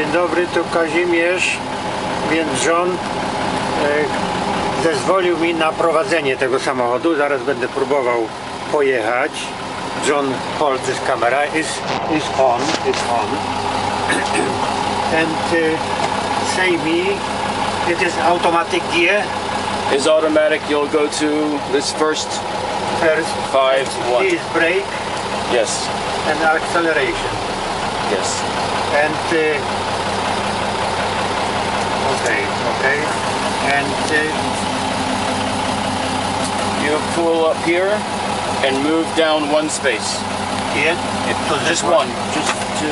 Dzień dobry, tu Kazimierz, więc John e, zezwolił mi na prowadzenie tego samochodu. Zaraz będę próbował pojechać. John holds this camera, is, is on, is on. And uh, say me, it is automatic gear is automatic. You'll go to this first first. five one. Is brake Yes, and acceleration. yes. and uh, and uh, You pull up here and move down one space. here this Just one, just to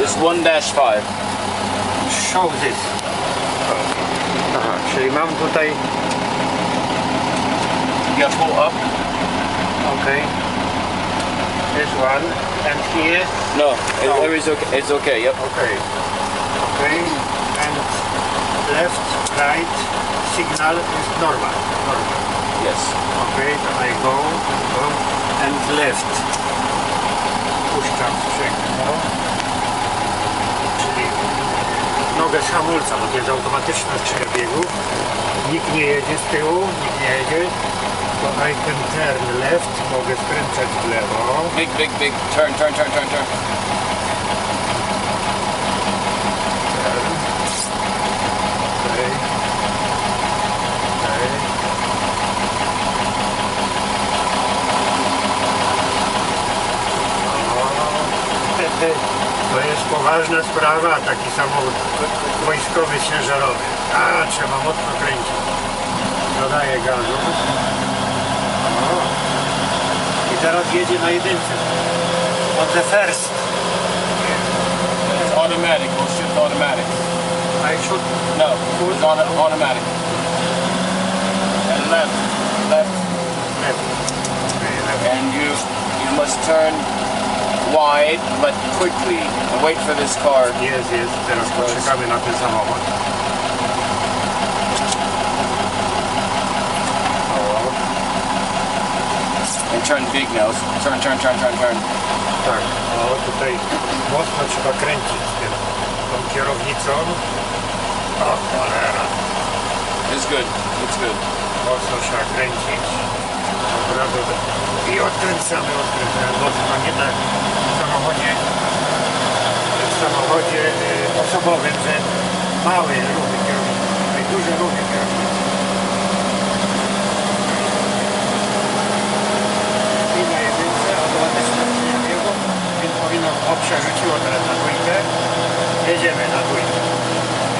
this one dash five. Show this. Aha, czyli mam tutaj, You gotta pull up. okay, this one, and here, No, it, No. everything's okay. It's okay. Yep. okay, okay, and left, right, signal is normal, normal. Yes. Okay, then I go, go and left. Puszczam sprzęgło. Czyli nogę z hamulca, bo to jest automatyczna skrzynia biegów. Nikt nie jedzie z tyłu, nikt nie jedzie. To I can turn left, mogę skręcać w lewo. Big, big, big. Turn, turn, turn, turn. Turn. Okay. Okay. To jest poważna sprawa, taki samochód wojskowy ciężarowy. A, trzeba mocno kręcić. Dodaję gazu. O. I teraz jedzie na jedynce. On the first. It's automatic. We'll shift automatic. I should No, it's auto- automatic. And left, left, left. and you you must turn wide but quickly wait for this car. Jest, jest. Teraz poczekamy na ten samochód. O, And turn big now. Turn, turn, turn, turn, turn. tak. O, tutaj mocno trzeba kręcić tym, tą kierownicą. O, cholera. It's good. It's good. Mocno trzeba kręcić. Dobra, dobra. I odkręcamy, odkręcamy. Mocno nie na samochodzie y, osobowym, że małe ruchy kierownicy, tutaj duże ruchy kierownicy. I na jedynce automatyczne skrzynia biegów, więc powinno o przerzuciło teraz na dwójkę. Jedziemy na dwójkę.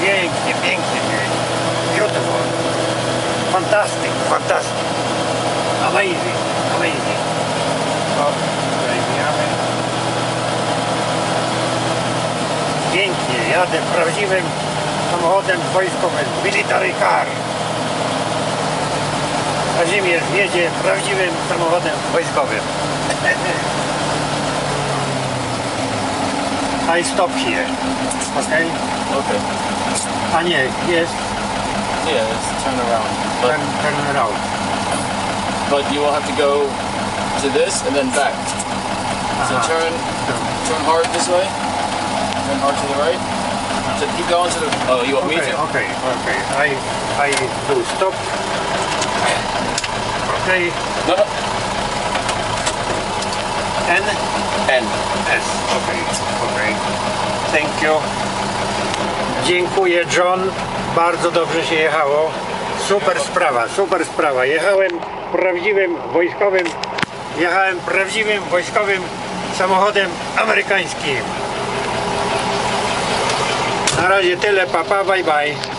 Pięknie, pięknie, pięknie. Beautiful. Fantastic, fantastic. Amazing, amazing. Jadę prawdziwym samochodem wojskowym, military car. Kazimierz jedzie prawdziwym samochodem wojskowym. I stop here. Okay? Okay. A nie, jest Yeah, let's turn around. But turn, turn around. but you will have to go to this and then back. So turn turn hard this way. Turn hard to the right. So keep going to the. Oh, you want me Okay, to? okay, okay. I, I do stop. Okay, No, no. N, N. S. Okay, okay. Thank you. Dziękuję John. Bardzo dobrze się jechało. Super sprawa, super sprawa. Jechałem prawdziwym wojskowym, jechałem prawdziwym wojskowym samochodem amerykańskim. Na razie tyle, papa, bye bye.